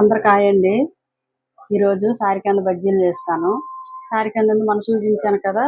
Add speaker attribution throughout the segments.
Speaker 1: అందరికి హాయ్ అండి ఈరోజు సారికంద బజ్జీలు చేస్తాను. సారికంద మనం చూపించాను కదా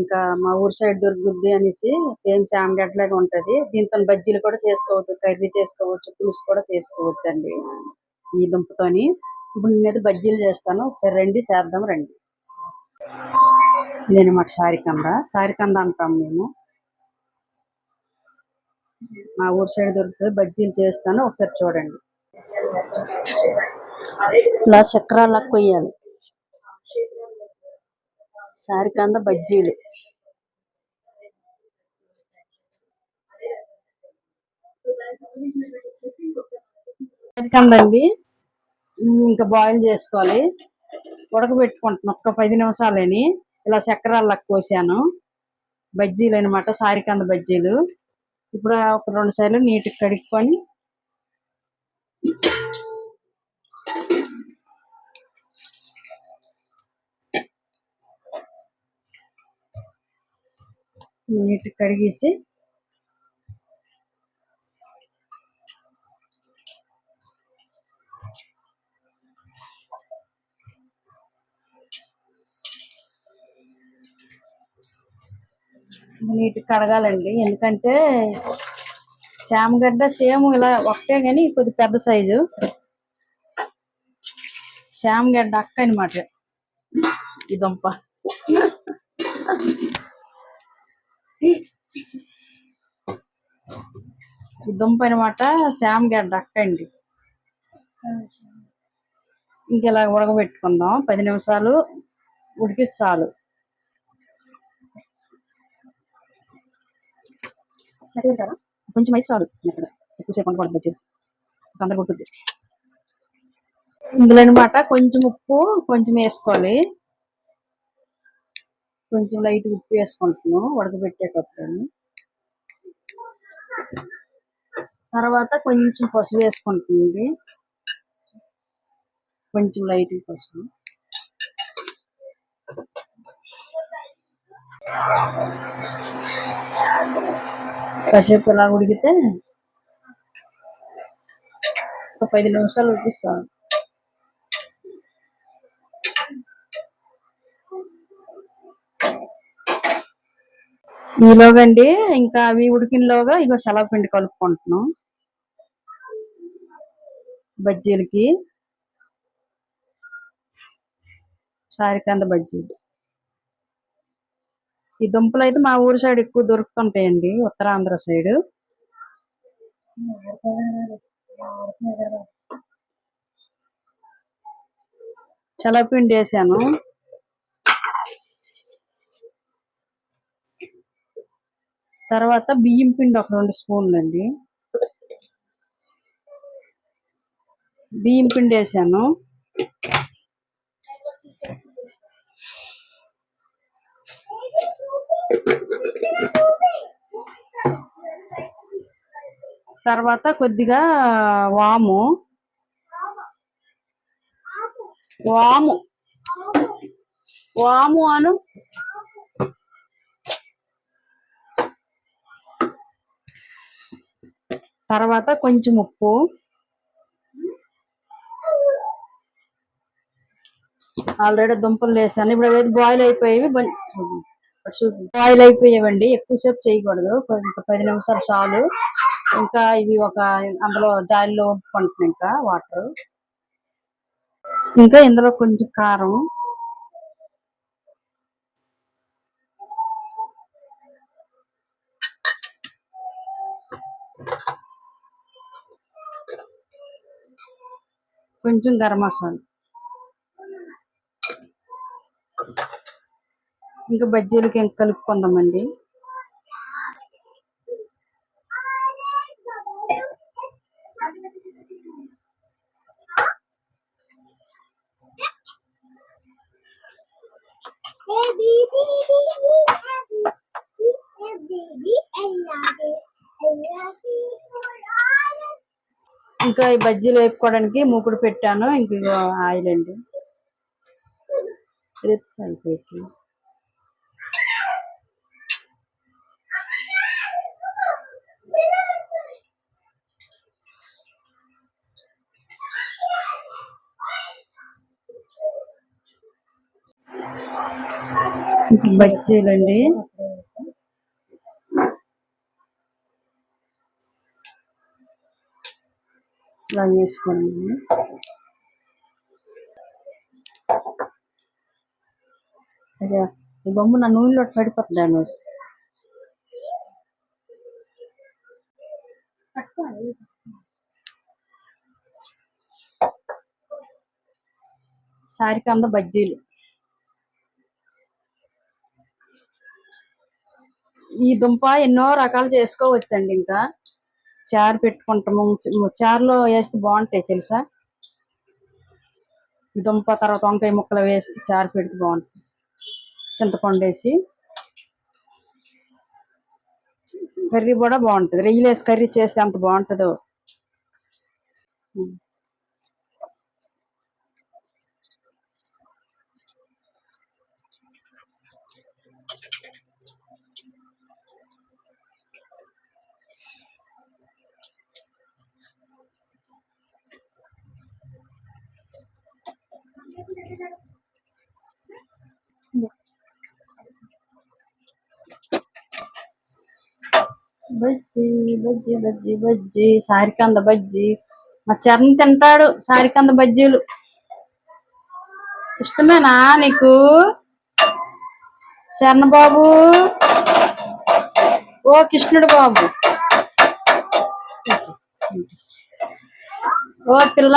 Speaker 1: ఇంకా మా ఊరు సైడ్ దొరుకుద్ది అనేసి సేమ్ శామగడ్డలాగా ఉంటుంది. దీంతో బజ్జీలు కూడా చేసుకోవచ్చు కర్రీ చేసుకోవచ్చు పులుసు కూడా చేసుకోవచ్చు అండి ఈ దుంపతోని. ఇప్పుడు నేనైతే బజ్జీలు చేస్తాను. ఒకసారి రండి చేద్దాం రండి. ఇదనమాట సారికంద సారికంద అంటాం మేము. మా ఊరు సైడ్ దొరుకుతుంది. బజ్జీలు చేస్తాను. ఒకసారి చూడండి. ఇలా చక్రాలు కొయ్యాలి. సారికంద బజ్జీలు. సారికంద ఇంకా బాయిల్ చేసుకోవాలి. ఉడకబెట్టుకుంటున్నాను ఒక్క పది నిమిషాలని. ఇలా చక్రాలు కోసాను. బజ్జీలు అనమాట సారికంద బజ్జీలు. ఇప్పుడు ఒక రెండు సార్లు నీటికి కడుక్కొని నీట్గా కడిగేసి నీట్గా కడగాలండి. ఎందుకంటే శామగడ్డ సేమ్ ఇలా ఒకటే కానీ కొద్ది పెద్ద సైజు. శామగడ్డ అక్క అనమాట ఈ దుంప. దుంప అనమాట శామగడ్డ అక్క అండి. ఇంక ఇలా ఉడకబెట్టుకుందాం. పది నిమిషాలు ఉడికి చాలు. కొంచెం అయితే చాలు. ఎక్కువసేపు వండకూడదు బజ్జీలు తొందరగా ఉంటుంది ఇందులో అనమాట కొంచెం ఉప్పు కొంచెం వేసుకోవాలి. కొంచెం లైట్ ఉప్పు వేసుకుంటున్నాం ఉడకబెట్టేటప్పుడు తర్వాత కొంచెం పసుపు వేసుకుంటుంది కొంచెం లైట్ పసుపు. కాసేపు ఇలా ఉడికితే ఒక పది నిమిషాలు ఉడికిస్తాను ఈలోగండి ఇంకా అవి ఉడికినలోగా ఇగో పిండి కలుపుకుంటున్నాం. బజ్జీలకి. చారికంద బజ్జీలు ఈ దుంపలు అయితే మా ఊరు సైడ్ ఎక్కువ దొరుకుతుంటాయండి ఉత్తరాంధ్ర సైడ్. చలపిండి వేసాను. తర్వాత బియ్యం పిండి ఒక రెండు స్పూన్లు అండి బియ్యం పిండి వేసాను. తర్వాత కొద్దిగా వాము. వాము. వాము అను తర్వాత కొంచెం ఉప్పు. ఆల్రెడీ దుంపలు వేసాను. ఇప్పుడు అవి బాయిల్ అయిపోయేవి బాయిల్ అయిపోయేవండి. ఎక్కువసేపు చేయకూడదు. పది నిమిషాలు చాలు. ఇంకా ఇవి ఒక అందులో జాలిలో వండుకుంటున్నాయి ఇంకా వాటర్ ఇంకా ఇందులో కొంచెం కారం. కొంచెం గరం మసాలా. ఇంకా బజ్జీలకి ఇంకా కలుపుకుందామండి? ఇంకా ఈ బజ్జీలు వేపుకోవడానికి మూకుడు పెట్టాను ఇంక ఆయిల్ అండి. రిప్స్ బజ్జీలండి. ఇలా వేసుకోండి అదే ఈ బొమ్మ నా నూనెలో పడిపోతున్నాను అను సారికంద బజ్జీలు. ఈ దుంప ఎన్నో రకాలు చేసుకోవచ్చండి ఇంకా. చారు పెట్టుకుంటాము. చ- చారులో వేస్తే బాగుంటాయి తెలుసా? దుంప తర్వాత వంకాయ ముక్కలు వేసి చారు పెడితే బాగుంటుంది. చింతపండు వేసి. కర్రీ కూడా బాగుంటుంది. రెయ్యలేసి వేసి కర్రీ చేస్తే అంత బాగుంటుందో. బజ్జి బజ్జి బజ్జి బజ్జి సారికంద బజ్జి. మా చరణ్ తింటాడు సారికంద బజ్జీలు. ఇష్టమేనా నీకు? శరణ బాబు ఓ కృష్ణుడు బాబు. ఓ పిల్ల.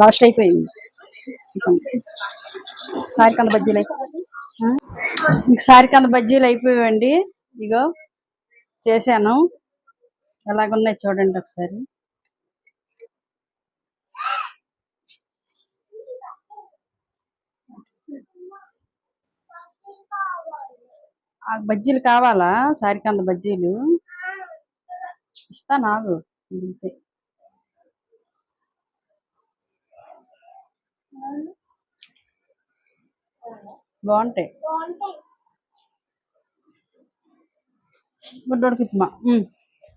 Speaker 1: లాస్ట్ అయిపోయింది. సారికంద బజ్జీలు అయిపోయి ఇంక సారికంద బజ్జీలు అయిపోయావండి. ఇగో చేశాను. ఎలాగున్నాయి చూడండి ఒకసారి. ఆ బజ్జీలు కావాలా? సారికంద బజ్జీలు? ఇస్తా నాకు అంతే బాగుంటాయి.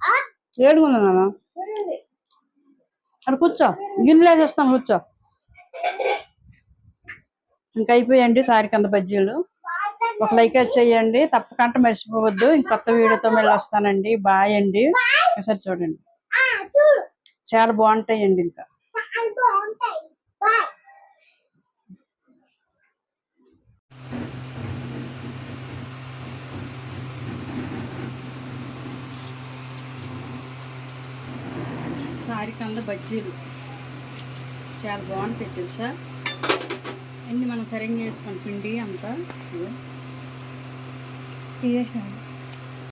Speaker 2: ఆ?
Speaker 1: ఏడుగుందా నాన్న. అక్కడ కూర్చో. గిన్నెలో వేసేస్తాను కూర్చో. ఇంకా అయిపోయండి సారికంద బజ్జీలు. ఒక లైక్ చేయండి తప్పకుండా మర్చిపోవద్దు. ఇంక కొత్త వీడియోతో మళ్ళీ వస్తానండి. బాయ్ అండి. ఒకసారి చూడండి.
Speaker 2: ఆ, చూడు.
Speaker 1: చాలా బాగుంటాయండి ఇంకా
Speaker 2: చాలా బాగుంటాయి బాయ్
Speaker 1: సారికంద బజ్జీలు. చాలా బాగుంటాయి తెలుసా? అన్ని మనం సరిగ్గా చేసుకొని పిండి అంతా. ఇదిగో.